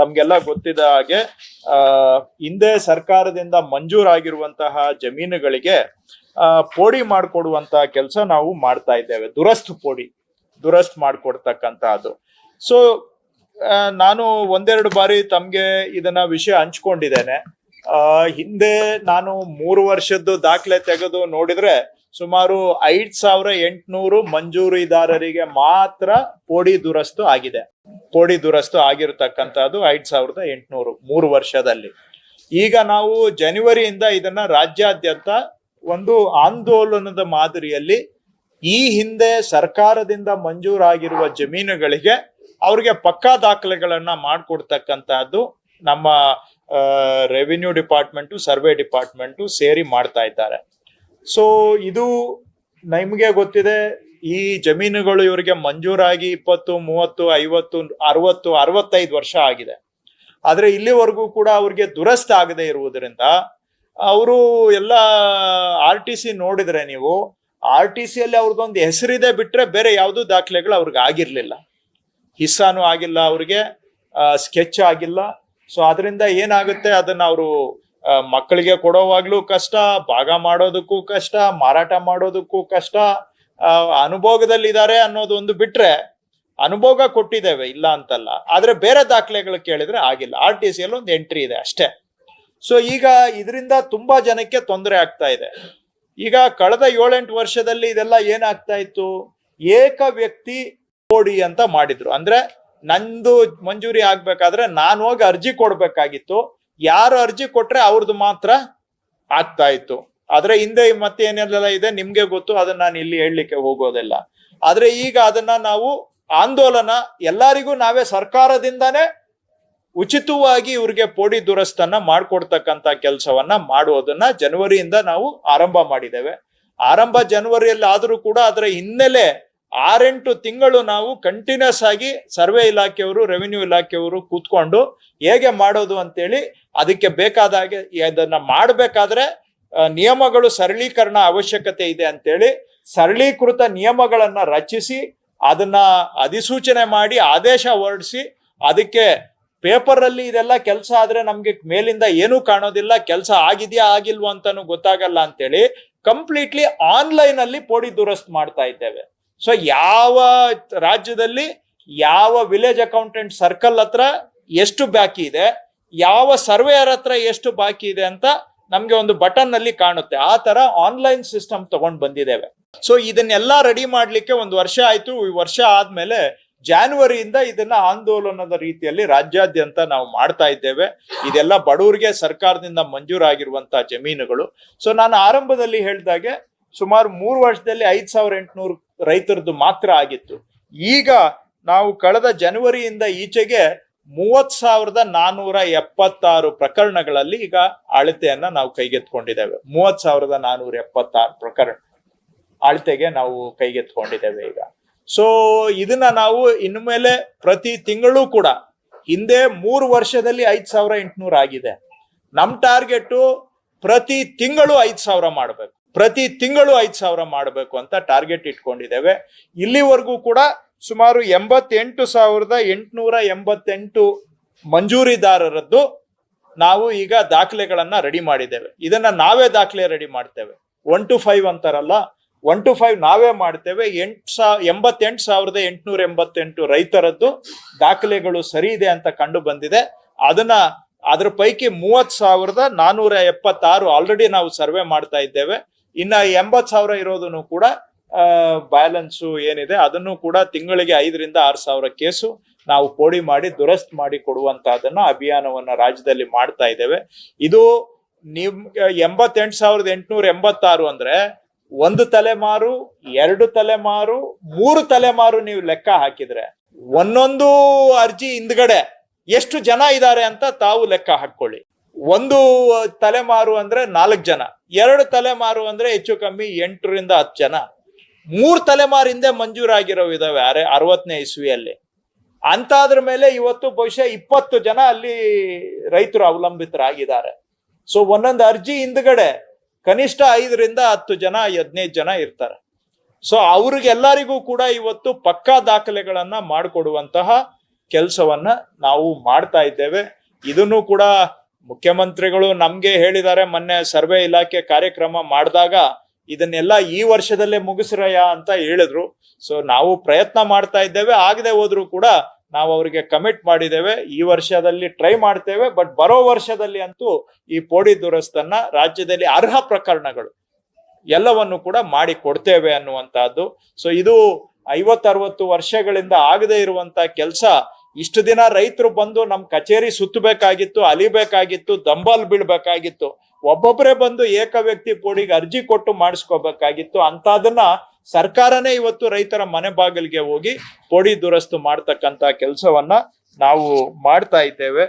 ತಮ್ಗೆಲ್ಲ ಗೊತ್ತಿದ ಹಾಗೆ, ಆ, ಹಿಂದೆ ಸರ್ಕಾರದಿಂದ ಮಂಜೂರಾಗಿರುವಂತಹ ಜಮೀನುಗಳಿಗೆ, ಆ, ಪೋಡಿ ಮಾಡಿಕೊಡುವಂತಹ ಕೆಲಸ ನಾವು ಮಾಡ್ತಾ ಇದ್ದೇವೆ. ದುರಸ್ತು ಪೋಡಿ, ದುರಸ್ತ್ ಮಾಡಿಕೊಡ್ತಕ್ಕಂತಹದ್ದು. ಸೊ ನಾನು ಒಂದೆರಡು ಬಾರಿ ತಮ್ಗೆ ಇದನ್ನ ವಿಷಯ ಹಂಚ್ಕೊಂಡಿದ್ದೇನೆ. ಆ, ಹಿಂದೆ ನಾನು ಮೂರು ವರ್ಷದ್ದು ದಾಖಲೆ ತೆಗೆದು ನೋಡಿದ್ರೆ ಸುಮಾರು ಐದ್ ಸಾವಿರ ಎಂಟುನೂರು ಮಂಜೂರಿದಾರರಿಗೆ ಮಾತ್ರ ಪೋಡಿ ದುರಸ್ತು ಆಗಿದೆ. ಪೋಡಿ ದುರಸ್ತು ಆಗಿರತಕ್ಕಂಥದ್ದು ಐದ್ ಸಾವಿರದ ಎಂಟುನೂರು ಮೂರು ವರ್ಷದಲ್ಲಿ. ಈಗ ನಾವು ಜನವರಿಯಿಂದ ಇದನ್ನ ರಾಜ್ಯಾದ್ಯಂತ ಒಂದು ಆಂದೋಲನದ ಮಾದರಿಯಲ್ಲಿ ಈ ಹಿಂದೆ ಸರ್ಕಾರದಿಂದ ಮಂಜೂರಾಗಿರುವ ಜಮೀನುಗಳಿಗೆ ಅವ್ರಿಗೆ ಪಕ್ಕಾ ದಾಖಲೆಗಳನ್ನ ಮಾಡಿಕೊಡ್ತಕ್ಕಂತಹದ್ದು ನಮ್ಮ ರೆವಿನ್ಯೂ ಡಿಪಾರ್ಟ್ಮೆಂಟು ಸರ್ವೆ ಡಿಪಾರ್ಟ್ಮೆಂಟು ಸೇರಿ ಮಾಡ್ತಾ ಇದ್ದಾರೆ. ಸೊ ಇದು ನಿಮಗೆ ಗೊತ್ತಿದೆ, ಈ ಜಮೀನುಗಳು ಇವರಿಗೆ ಮಂಜೂರಾಗಿ ಇಪ್ಪತ್ತು, ಮೂವತ್ತು, ಐವತ್ತು, ಅರವತ್ತು, ಅರವತ್ತೈದು ವರ್ಷ ಆಗಿದೆ. ಆದ್ರೆ ಇಲ್ಲಿವರೆಗೂ ಕೂಡ ಅವ್ರಿಗೆ ದುರಸ್ತ ಆಗದೆ ಇರುವುದರಿಂದ, ಅವರು ಎಲ್ಲ ಆರ್ ಟಿ ಸಿ ನೋಡಿದ್ರೆ ನೀವು, ಆರ್ ಟಿ ಸಿ ಅಲ್ಲಿ ಅವ್ರದ್ದೊಂದು ಹೆಸರಿದೆ ಬಿಟ್ರೆ ಬೇರೆ ಯಾವುದೂ ದಾಖಲೆಗಳು ಅವ್ರಿಗೆ ಆಗಿರ್ಲಿಲ್ಲ. ಹಿಸ್ಸಾನು ಆಗಿಲ್ಲ ಅವ್ರಿಗೆ ಸ್ಕೆಚ್ ಆಗಿಲ್ಲ. ಸೊ ಅದರಿಂದ ಏನಾಗುತ್ತೆ, ಅದನ್ನ ಅವರು ಮಕ್ಕಳಿಗೆ ಕೊಡೋವಾಗ್ಲೂ ಕಷ್ಟ, ಭಾಗ ಮಾಡೋದಕ್ಕೂ ಕಷ್ಟ, ಮಾರಾಟ ಮಾಡೋದಕ್ಕೂ ಕಷ್ಟ. ಅನುಭೋಗದಲ್ಲಿ ಅನುಭೋಗದಲ್ಲಿದ್ದಾರೆ ಅನ್ನೋದು ಒಂದು ಬಿಟ್ರೆ ಅನುಭೋಗ ಕೊಟ್ಟಿದ್ದೇವೆ, ಇಲ್ಲ ಅಂತಲ್ಲ. ಆದ್ರೆ ಬೇರೆ ದಾಖಲೆಗಳು ಕೇಳಿದ್ರೆ ಆಗಿಲ್ಲ. ಆರ್ ಟಿ ಸಿ ಅಲ್ಲಿ ಒಂದು ಎಂಟ್ರಿ ಇದೆ ಅಷ್ಟೇ. ಸೊ ಈಗ ಇದರಿಂದ ತುಂಬಾ ಜನಕ್ಕೆ ತೊಂದರೆ ಆಗ್ತಾ ಇದೆ. ಈಗ ಕಳೆದ ಏಳೆಂಟು ವರ್ಷದಲ್ಲಿ ಇದೆಲ್ಲ ಏನಾಗ್ತಾ ಇತ್ತು? ಏಕ ವ್ಯಕ್ತಿ ಕೋಡಿ ಅಂತ ಮಾಡಿದ್ರು. ಅಂದ್ರೆ ನಂದು ಮಂಜೂರಿ ಆಗ್ಬೇಕಾದ್ರೆ ನಾನು ಹೋಗಿ ಅರ್ಜಿ ಕೊಡ್ಬೇಕಾಗಿತ್ತು. ಯಾರು ಅರ್ಜಿ ಕೊಟ್ರೆ ಅವ್ರದ್ದು ಮಾತ್ರ ಆಗ್ತಾ ಇತ್ತು. ಆದ್ರೆ ಹಿಂದೆ ಮತ್ತೆ ಏನೆಲ್ಲ ಇದೆ ನಿಮ್ಗೆ ಗೊತ್ತು, ಅದನ್ನ ನಾನು ಇಲ್ಲಿ ಹೇಳಲಿಕ್ಕೆ ಹೋಗೋದಿಲ್ಲ. ಆದ್ರೆ ಈಗ ಅದನ್ನ ನಾವು ಆಂದೋಲನ ಎಲ್ಲರಿಗೂ ನಾವೇ ಸರ್ಕಾರದಿಂದಾನೇ ಉಚಿತವಾಗಿ ಇವ್ರಿಗೆ ಪೋಡಿ ದುರಸ್ತನ್ನ ಮಾಡ್ಕೊಡ್ತಕ್ಕಂತ ಕೆಲಸವನ್ನ ಮಾಡುವುದನ್ನ ಜನವರಿಯಿಂದ ನಾವು ಆರಂಭ ಮಾಡಿದ್ದೇವೆ. ಆರಂಭ ಜನವರಿಯಲ್ಲಿ ಆದರೂ ಕೂಡ ಅದರ ಹಿನ್ನೆಲೆ ಆರೆಂಟು ತಿಂಗಳು ನಾವು ಕಂಟಿನ್ಯೂಸ್ ಆಗಿ ಸರ್ವೆ ಇಲಾಖೆಯವರು ರೆವಿನ್ಯೂ ಇಲಾಖೆಯವರು ಕೂತ್ಕೊಂಡು ಹೇಗೆ ಮಾಡೋದು ಅಂತೇಳಿ ಅದಕ್ಕೆ ಬೇಕಾದ ಹಾಗೆ ಅದನ್ನ ಮಾಡಬೇಕಾದ್ರೆ ನಿಯಮಗಳು ಸರಳೀಕರಣ ಅವಶ್ಯಕತೆ ಇದೆ ಅಂತೇಳಿ ಸರಳೀಕೃತ ನಿಯಮಗಳನ್ನ ರಚಿಸಿ ಅದನ್ನ ಅಧಿಸೂಚನೆ ಮಾಡಿ ಆದೇಶ ಹೊರಡಿಸಿ ಅದಕ್ಕೆ ಪೇಪರಲ್ಲಿ ಇದೆಲ್ಲ ಕೆಲಸ ಆದ್ರೆ ನಮ್ಗೆ ಮೇಲಿಂದ ಏನೂ ಕಾಣೋದಿಲ್ಲ, ಕೆಲಸ ಆಗಿದೆಯಾ ಆಗಿಲ್ವೋ ಅಂತಾನು ಗೊತ್ತಾಗಲ್ಲ ಅಂತೇಳಿ ಕಂಪ್ಲೀಟ್ಲಿ ಆನ್ಲೈನ್ ಅಲ್ಲಿ ಪೋಡಿ ದುರಸ್ತ್ ಮಾಡ್ತಾ ಇದ್ದೇವೆ. ಸೊ ಯಾವ ರಾಜ್ಯದಲ್ಲಿ ಯಾವ ವಿಲೇಜ್ ಅಕೌಂಟೆಂಟ್ ಸರ್ಕಲ್ ಹತ್ರ ಎಷ್ಟು ಬಾಕಿ ಇದೆ, ಯಾವ ಸರ್ವೇಯರ್ ಹತ್ರ ಎಷ್ಟು ಬಾಕಿ ಇದೆ ಅಂತ ನಮ್ಗೆ ಒಂದು ಬಟನ್ ಅಲ್ಲಿ ಕಾಣುತ್ತೆ. ಆ ತರ ಆನ್ಲೈನ್ ಸಿಸ್ಟಮ್ ತಗೊಂಡ್ ಬಂದಿದ್ದೇವೆ. ಸೊ ಇದನ್ನೆಲ್ಲ ರೆಡಿ ಮಾಡ್ಲಿಕ್ಕೆ ಒಂದು ವರ್ಷ ಆಯ್ತು. ಈ ವರ್ಷ ಆದ್ಮೇಲೆ ಜಾನ್ವರಿಯಿಂದ ಇದನ್ನ ಆಂದೋಲನದ ರೀತಿಯಲ್ಲಿ ರಾಜ್ಯಾದ್ಯಂತ ನಾವು ಮಾಡ್ತಾ ಇದ್ದೇವೆ. ಇದೆಲ್ಲ ಬಡವರಿಗೆ ಸರ್ಕಾರದಿಂದ ಮಂಜೂರಾಗಿರುವಂತಹ ಜಮೀನುಗಳು. ಸೊ ನಾನು ಆರಂಭದಲ್ಲಿ ಹೇಳಿದಾಗೆ ಸುಮಾರು ಮೂರು ವರ್ಷದಲ್ಲಿ ಐದ್ ಸಾವಿರ ಎಂಟುನೂರು ರೈತರದ್ದು ಮಾತ್ರ ಆಗಿತ್ತು. ಈಗ ನಾವು ಕಳೆದ ಜನವರಿಯಿಂದ ಈಚೆಗೆ ಮೂವತ್ ಸಾವಿರದ ನಾನೂರ ಎಪ್ಪತ್ತಾರು ಪ್ರಕರಣಗಳಲ್ಲಿ ಈಗ ಅಳತೆಯನ್ನ ನಾವು ಕೈಗೆತ್ಕೊಂಡಿದ್ದೇವೆ ಮೂವತ್ ಸಾವಿರದ ನಾನೂರ ಎಪ್ಪತ್ತಾರು ಪ್ರಕರಣ ಅಳತೆಗೆ ನಾವು ಕೈಗೆತ್ಕೊಂಡಿದ್ದೇವೆ ಈಗ. ಸೊ ಇದನ್ನ ನಾವು ಇನ್ನು ಮೇಲೆ ಪ್ರತಿ ತಿಂಗಳು ಕೂಡ ಹಿಂದೆ ಮೂರು ವರ್ಷದಲ್ಲಿ ಐದ್ ಸಾವಿರ ಎಂಟುನೂರು ಆಗಿದೆ. ನಮ್ ಟಾರ್ಗೆಟ್ ಪ್ರತಿ ತಿಂಗಳು ಐದ್ ಸಾವಿರ ಮಾಡ್ಬೇಕು. ಪ್ರತಿ ತಿಂಗಳು ಐದು ಸಾವಿರ ಮಾಡಬೇಕು ಅಂತ ಟಾರ್ಗೆಟ್ ಇಟ್ಕೊಂಡಿದ್ದೇವೆ. ಇಲ್ಲಿವರೆಗೂ ಕೂಡ ಸುಮಾರು ಎಂಬತ್ತೆಂಟು ಸಾವಿರದ ಎಂಟುನೂರ ಎಂಬತ್ತೆಂಟು ಮಂಜೂರಿದಾರರದ್ದು ನಾವು ಈಗ ದಾಖಲೆಗಳನ್ನ ರೆಡಿ ಮಾಡಿದ್ದೇವೆ. ಇದನ್ನ ನಾವೇ ದಾಖಲೆ ರೆಡಿ ಮಾಡ್ತೇವೆ. ಒನ್ ಟು ಫೈವ್ ಅಂತಾರಲ್ಲ, ಒನ್ ಟು ಫೈವ್ ನಾವೇ ಮಾಡ್ತೇವೆ. ಎಂಟು ಸಾ, ಎಂಬತ್ತೆಂಟು ಸಾವಿರದ ಎಂಟುನೂರ ಎಂಬತ್ತೆಂಟು ರೈತರದ್ದು ದಾಖಲೆಗಳು ಸರಿ ಇದೆ ಅಂತ ಕಂಡು ಬಂದಿದೆ. ಅದನ್ನ ಅದ್ರ ಪೈಕಿ ಮೂವತ್ ಸಾವಿರದ ನಾನೂರ ಎಪ್ಪತ್ತಾರು ಆಲ್ರೆಡಿ ನಾವು ಸರ್ವೆ ಮಾಡ್ತಾ ಇದ್ದೇವೆ. ಇನ್ನ ಎಂಬತ್ ಸಾವಿರ ಇರೋದನ್ನು ಕೂಡ ಬ್ಯಾಲೆನ್ಸು ಏನಿದೆ, ಅದನ್ನು ಕೂಡ ತಿಂಗಳಿಗೆ ಐದರಿಂದ ಆರು ಸಾವಿರ ಕೇಸು ನಾವು ಪೋಡಿ ಮಾಡಿ, ದುರಸ್ತ್ ಮಾಡಿ ಕೊಡುವಂತಹದನ್ನ ಅಭಿಯಾನವನ್ನ ರಾಜ್ಯದಲ್ಲಿ ಮಾಡ್ತಾ ಇದ್ದೇವೆ. ಇದು ನಿಮ್ ಎಂಬತ್ತೆಂಟು ಸಾವಿರದ ಎಂಟುನೂರ ಎಂಬತ್ತಾರು ಅಂದ್ರೆ ಒಂದು ತಲೆಮಾರು, ಎರಡು ತಲೆಮಾರು, ಮೂರು ತಲೆಮಾರು ನೀವು ಲೆಕ್ಕ ಹಾಕಿದ್ರೆ, ಒಂದೊಂದು ಅರ್ಜಿ ಹಿಂದ್ಗಡೆ ಎಷ್ಟು ಜನ ಇದ್ದಾರೆ ಅಂತ ತಾವು ಲೆಕ್ಕ ಹಾಕೊಳ್ಳಿ ಒಂದು ತಲೆಮಾರು ಅಂದ್ರೆ ನಾಲ್ಕು ಜನ, ಎರಡು ತಲೆಮಾರು ಅಂದ್ರೆ ಹೆಚ್ಚು ಕಮ್ಮಿ ಎಂಟರಿಂದ ಹತ್ತು ಜನ. ಮೂರ್ ತಲೆಮಾರು ಹಿಂದೆ ಮಂಜೂರಾಗಿರೋ ಇದಾವೆ ಅರೆ ಅರವತ್ತನೇ ಇಸ್ವಿಯಲ್ಲಿ. ಅಂತಾದ್ರ ಮೇಲೆ ಇವತ್ತು ಬಹುಶಃ ಇಪ್ಪತ್ತು ಜನ ಅಲ್ಲಿ ರೈತರು ಅವಲಂಬಿತರಾಗಿದ್ದಾರೆ. ಸೊ ಒಂದೊಂದು ಅರ್ಜಿ ಹಿಂದ್ಗಡೆ ಕನಿಷ್ಠ ಐದರಿಂದ ಹತ್ತು ಜನ, ಹದಿನೈದು ಜನ ಇರ್ತಾರೆ. ಸೊ ಅವ್ರಿಗೆಲ್ಲರಿಗೂ ಕೂಡ ಇವತ್ತು ಪಕ್ಕಾ ದಾಖಲೆಗಳನ್ನ ಮಾಡಿಕೊಡುವಂತಹ ಕೆಲಸವನ್ನ ನಾವು ಮಾಡ್ತಾ ಇದ್ದೇವೆ. ಇದನ್ನು ಕೂಡ ಮುಖ್ಯಮಂತ್ರಿಗಳು ನಮ್ಗೆ ಹೇಳಿದ್ದಾರೆ, ಮೊನ್ನೆ ಸರ್ವೆ ಇಲಾಖೆ ಕಾರ್ಯಕ್ರಮ ಮಾಡಿದಾಗ ಇದನ್ನೆಲ್ಲ ಈ ವರ್ಷದಲ್ಲೇ ಮುಗಿಸ್ರಯ್ಯ ಅಂತ ಹೇಳಿದ್ರು. ಸೊ ನಾವು ಪ್ರಯತ್ನ ಮಾಡ್ತಾ ಇದ್ದೇವೆ, ಆಗದೆ ಹೋದ್ರು ಕೂಡ ನಾವು ಅವರಿಗೆ ಕಮಿಟ್ ಮಾಡಿದ್ದೇವೆ. ಈ ವರ್ಷದಲ್ಲಿ ಟ್ರೈ ಮಾಡ್ತೇವೆ ಬಟ್ ಬರೋ ವರ್ಷದಲ್ಲಿ ಅಂತೂ ಈ ಪೋಡಿ ದುರಸ್ತನ್ನ ರಾಜ್ಯದಲ್ಲಿ ಅರ್ಹ ಪ್ರಕರಣಗಳು ಎಲ್ಲವನ್ನು ಕೂಡ ಮಾಡಿ ಕೊಡ್ತೇವೆ ಅನ್ನುವಂತಹದ್ದು ಸೊ ಇದು ಐವತ್ತರವತ್ತು ವರ್ಷಗಳಿಂದ ಆಗದೆ ಇರುವಂತ ಕೆಲಸ ಇಷ್ಟು ದಿನ ರೈತರು ಬಂದು ನಮ್ಮ ಕಚೇರಿ ಸುತ್ತಬೇಕಾಗಿತ್ತು, ಅಲಿಬೇಕಾಗಿತ್ತು, ದಂಬಲ್ ಬೀಳ್ಬೇಕಾಗಿತ್ತು ಒಬ್ಬೊಬ್ಬರೇ ಬಂದು ಏಕ ವ್ಯಕ್ತಿ ಪೋಡಿಗೆ ಅರ್ಜಿ ಕೊಟ್ಟು ಮಾಡಿಸ್ಕೋಬೇಕಾಗಿತ್ತು. ಅಂತದನ್ನ ಸರ್ಕಾರನೇ ಇವತ್ತು ರೈತರ ಮನೆ ಬಾಗಿಲಿಗೆ ಹೋಗಿ ಪೋಡಿ ದುರಸ್ತು ಮಾಡ್ತಕ್ಕಂತ ಕೆಲಸವನ್ನ ನಾವು ಮಾಡ್ತಾ ಇದ್ದೇವೆ.